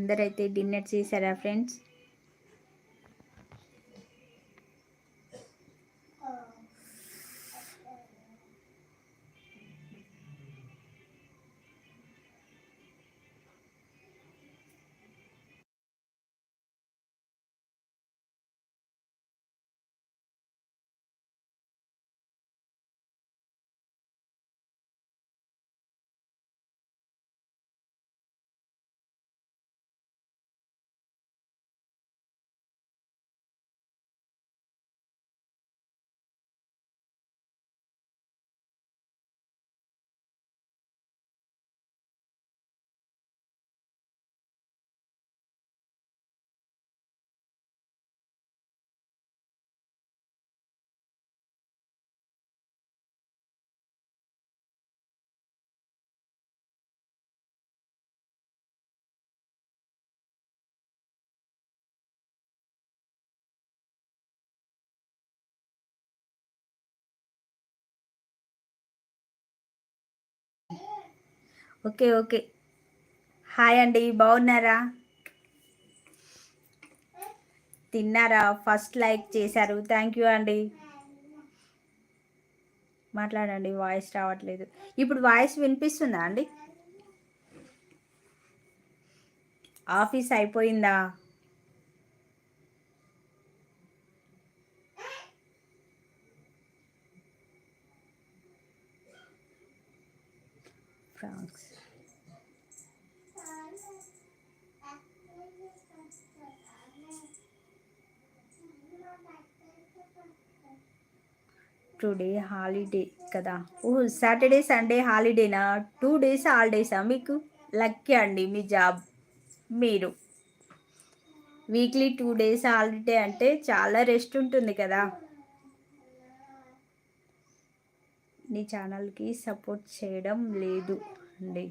అందరైతే డిన్నర్ చేశారా friends? Okay okay. Hi అండి బాగున్నారా? తిన్నారా? ఫస్ట్ లైక్ చేశారు. థ్యాంక్ యూ అండి. మాట్లాడండి వాయిస్ రావట్లేదు. ఇప్పుడు వాయిస్ వినిపిస్తుందా అండి? ఆఫీస్ అయిపోయిందా? ఫ్రాన్స్ టుడే హాలిడే కదా. ఓ సాటర్డే సండే హాలిడేనా టూ డేస్ హాలిడేసా మీకు లక్కీ అండి మీ జాబ్ మీరు. వీక్లీ టూ డేస్ హాలిడే అంటే చాలా రెస్ట్ ఉంటుంది కదా. నీ ఛానల్కి సపోర్ట్ చేయడం లేదు అండి.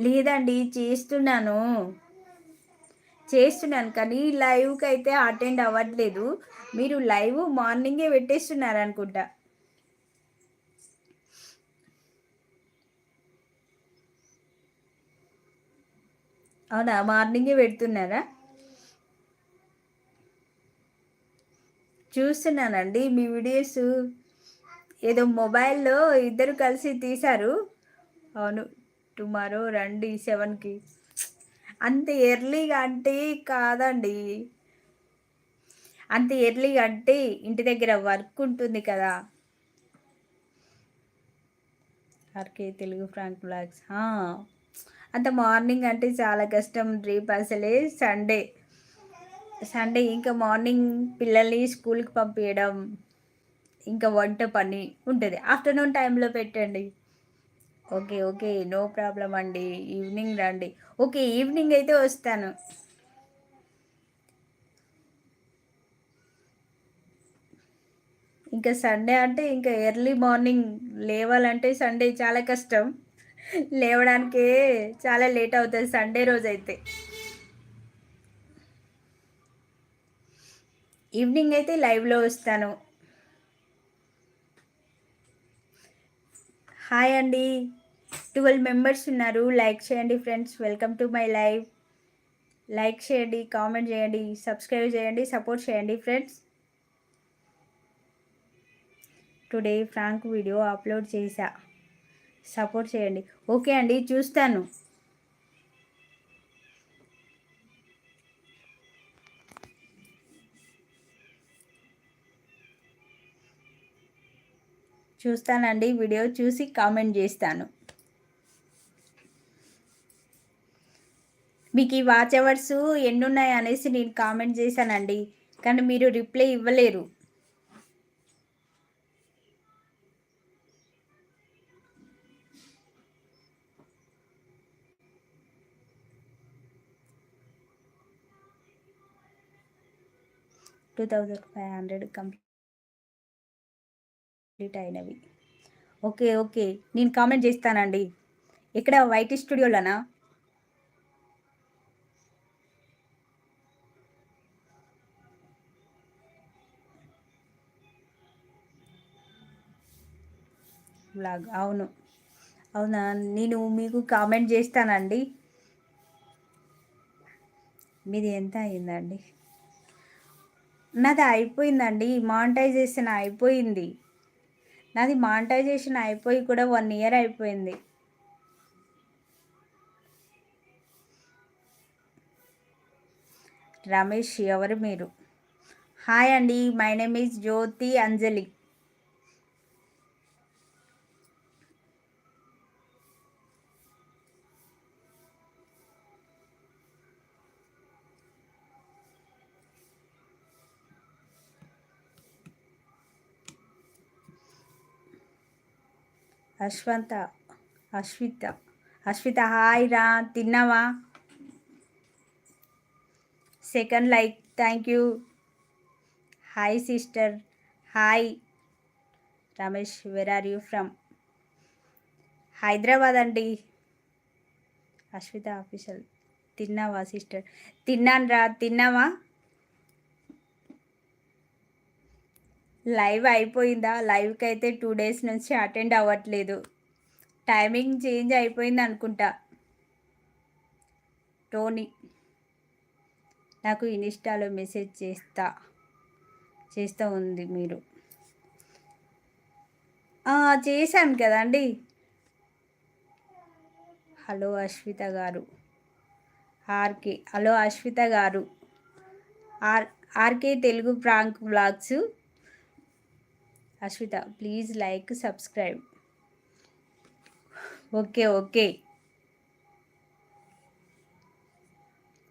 లేదండి చేస్తున్నాను. చేస్తున్నాను కానీ లైవ్కి అయితే అటెండ్ అవ్వట్లేదు. మీరు లైవ్ మార్నింగే పెట్టేస్తున్నారు అనుకుంటా అవునా? మార్నింగే పెడుతున్నారా? చూస్తున్నానండి మీ వీడియోస్. ఏదో మొబైల్లో ఇద్దరు కలిసి తీశారు. అవును టుమారో రండి సెవెన్కి. అంత ఎర్లీగా అంటే కాదండి. అంత ఎర్లీగా అంటే ఇంటి దగ్గర వర్క్ ఉంటుంది కదా. RK Telugu prank blogs. అంత మార్నింగ్ అంటే చాలా కష్టం. రేపు అసలే సండే. సండే ఇంకా మార్నింగ్ పిల్లల్ని స్కూల్కి పంపించడం ఇంకా వంట పని ఉంటుంది. ఆఫ్టర్నూన్ టైంలో పెట్టండి. ఓకే ఓకే నో ప్రాబ్లం అండి. ఈవినింగ్ రండి. ఓకే ఈవినింగ్ అయితే వస్తాను. ఇంకా సండే అంటే ఇంకా ఎర్లీ మార్నింగ్ లేవాలంటే సండే చాలా కష్టం. లేవడానికే చాలా లేట్ అవుతుంది సండే రోజు అయితే. ఈవినింగ్ అయితే లైవ్లో వస్తాను. హాయ్ అండి. ట్వెల్వ్ మెంబర్స్ ఉన్నారు. లైక్ చేయండి friends. Welcome to my live. Like చేయండి కామెంట్ చేయండి సబ్స్క్రైబ్ చేయండి సపోర్ట్ చేయండి friends. Today prank video upload చేశా. సపోర్ట్ చేయండి. ఓకే అండి చూస్తాను. చూస్తానండి. వీడియో చూసి కామెంట్ చేస్తాను. మీకు ఈ వాచ్ అవర్స్ ఎన్నున్నాయి అనేసి నేను కామెంట్ చేశానండి. కానీ మీరు రిప్లై ఇవ్వలేరు. Two thousand five hundred complete. Complete అయినవి. Okay okay. నేను కామెంట్ చేస్తానండి. ఇక్కడ వైటి స్టూడియోలోనా? బ్లాగ్ అవును. అవునా నేను మీకు కామెంట్ చేస్తానండి. మీది ఎంత అయిందండి? నాది అయిపోయిందండి. మానిటైజేషన్ అయిపోయింది. నాది మానిటైజేషన్ అయిపోయి కూడా వన్ ఇయర్ అయిపోయింది. రమేష్ ఎవరు మీరు? హాయ్ అండి my name is Jyothi Anjali. Ashwanta Ashwitha Ashwitha hi రా తిన్నావా? Second like thank you. Hi sister hi. Ramesh where are you from Hyderabad అండి. అశ్విత ఆఫీషియల్ తిన్నావా సిస్టర్? తిన్నాను రా తిన్నావా? లైవ్ అయిపోయిందా? లైవ్కి అయితే టూ డేస్ నుంచి అటెండ్ అవ్వట్లేదు. టైమింగ్ చేంజ్ అయిపోయింది అనుకుంటా. టోనీ నాకు ఇన్స్టాలో మెసేజ్ చేస్తా. చేస్తూ ఉంది మీరు. చేశాను కదండి హలో అశ్విత గారు. ఆర్కే హలో అశ్విత గారు. R RK Telugu prank blogs Ashwitha please like subscribe okay okay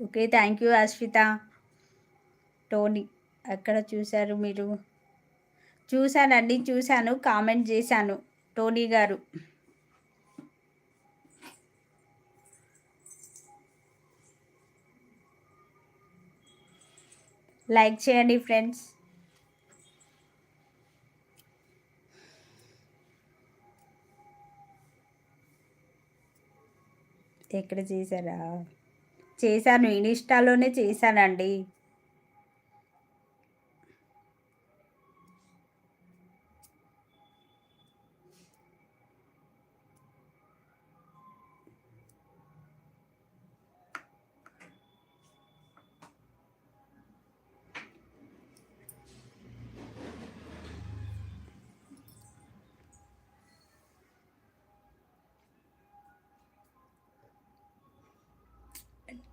okay thank you Ashwitha. Tony ఎక్కడ చూశారు మీరు? చూశానండి చూశాను కామెంట్ చేశాను. టోనీ గారు. లైక్ చేయండి ఫ్రెండ్స్ ఎక్కడ చేశారా? చేశాను. ఇన్స్టాలోనే చేశానండి.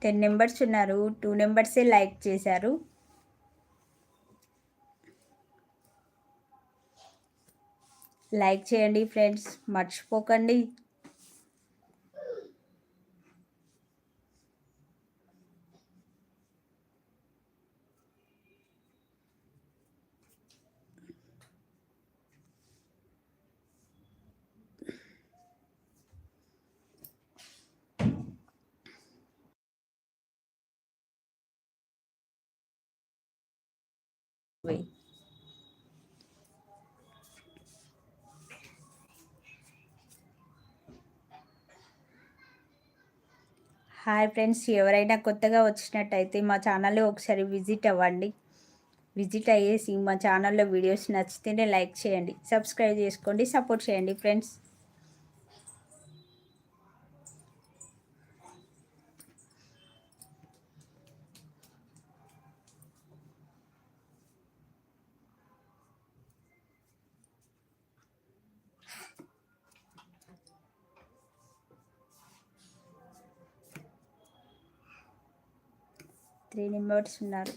టెన్ నెంబర్స్ ఉన్నారు. టూ నెంబర్సే లైక్ చేశారు. లైక్ చేయండి ఫ్రెండ్స్. మర్చిపోకండి. Way హాయ్ ఫ్రెండ్స్ ఎవరైనా కొత్తగా వచ్చినట్టయితే మా ఛానల్లో ఒకసారి విజిట్ అవ్వండి. విజిట్ అయ్యేసి మా ఛానల్లో వీడియోస్ నచ్చితేనే లైక్ చేయండి సబ్స్క్రైబ్ చేసుకోండి సపోర్ట్ చేయండి ఫ్రెండ్స్ త్రీ మెంబర్స్ ఉన్నారు.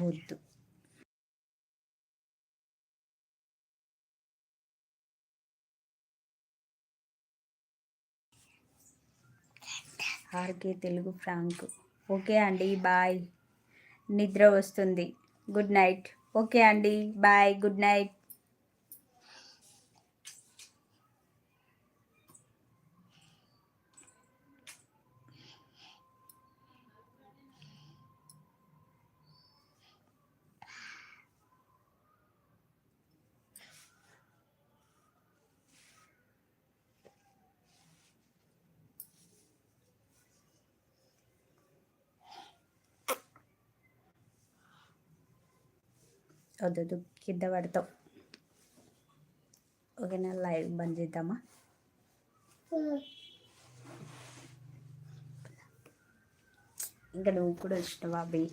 వద్దు. RK Telugu prank. ఓకే అండి బాయ్. నిద్ర వస్తుంది. Good night. ఓకే అండి బాయ్. Good night. వద్దు కింద పడతావు. ఓకేనా లైవ్ బంద్ చేద్దామా? ఇంకా నువ్వు కూడా వచ్చినావా అభి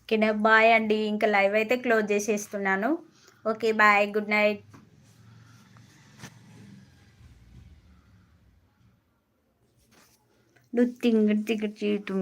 ఓకేనా బాయ్ అండి. ఇంకా లైవ్ అయితే క్లోజ్ చేసేస్తున్నాను. Okay bye. Good night. నువ్వు తింగ తింగ చేయటం